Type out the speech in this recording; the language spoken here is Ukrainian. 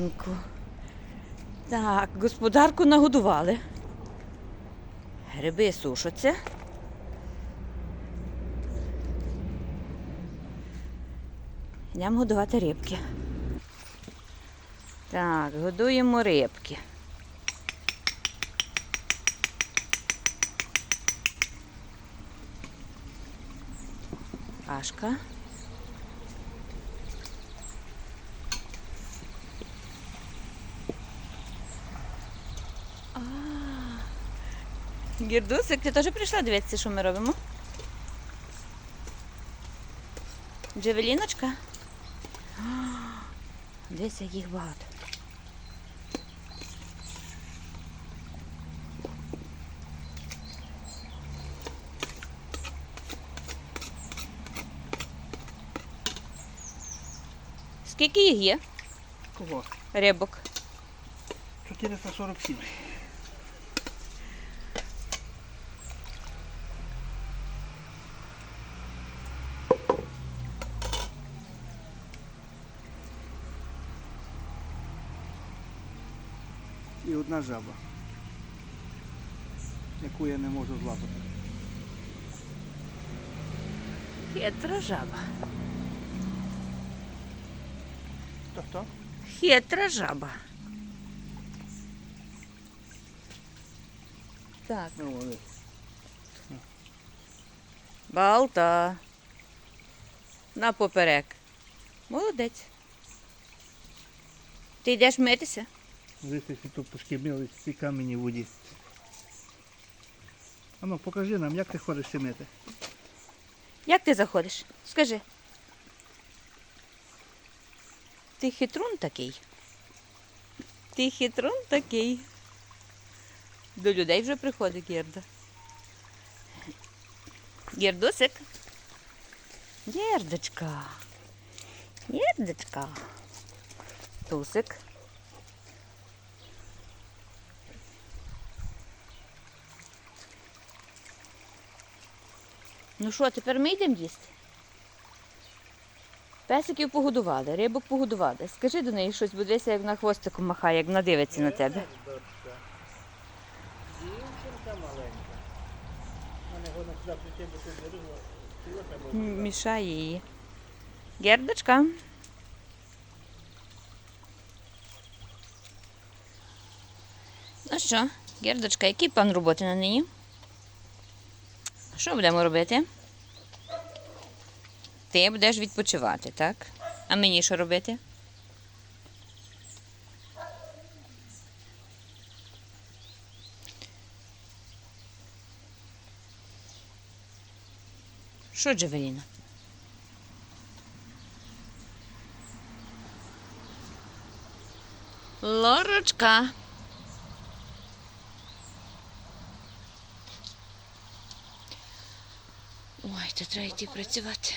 ранку. Так, господарку нагодували. Гриби сушаться. Йдемо годувати рибки. Так, годуємо рибки. Пашка. Гірдусик, ти теж прийшла дивитися, що ми робимо? Джевеліночка? А, Дивися, їх багато. Скільки їх є? Кого? Рибок. 447. І одна жаба, яку я не можу злапати. Хитра жаба. Хто хто? Хитра жаба. Так. Ну, вони. Балта. На поперек. Молодець. Ти йдеш митися? Дивіться, які тут пошкібіли ці камені в воді. А ну, покажи нам, як ти ходиш сімити. Як ти заходиш? Скажи. Ти хитрун такий. Ти хитрун такий. До людей вже приходить Герда. Гердусик. Гердочка. Гердочка. Тусик. Ну що, тепер ми йдемо їсти? Песиків погодували, рибок погодували. Скажи до неї щось, бо дивися, як на хвостику махає, як вона дивиться на тебе. Дівчинка маленька. Мене вона сюди прийти, бо тут. М, Мішає її. Гердочка. Ну що, Гердочка, який план роботи на нині? Що будемо робити? Ти будеш відпочивати, так? А мені що робити? Що, Джавеліна? Лорочка. Ой, то треба йти працювати.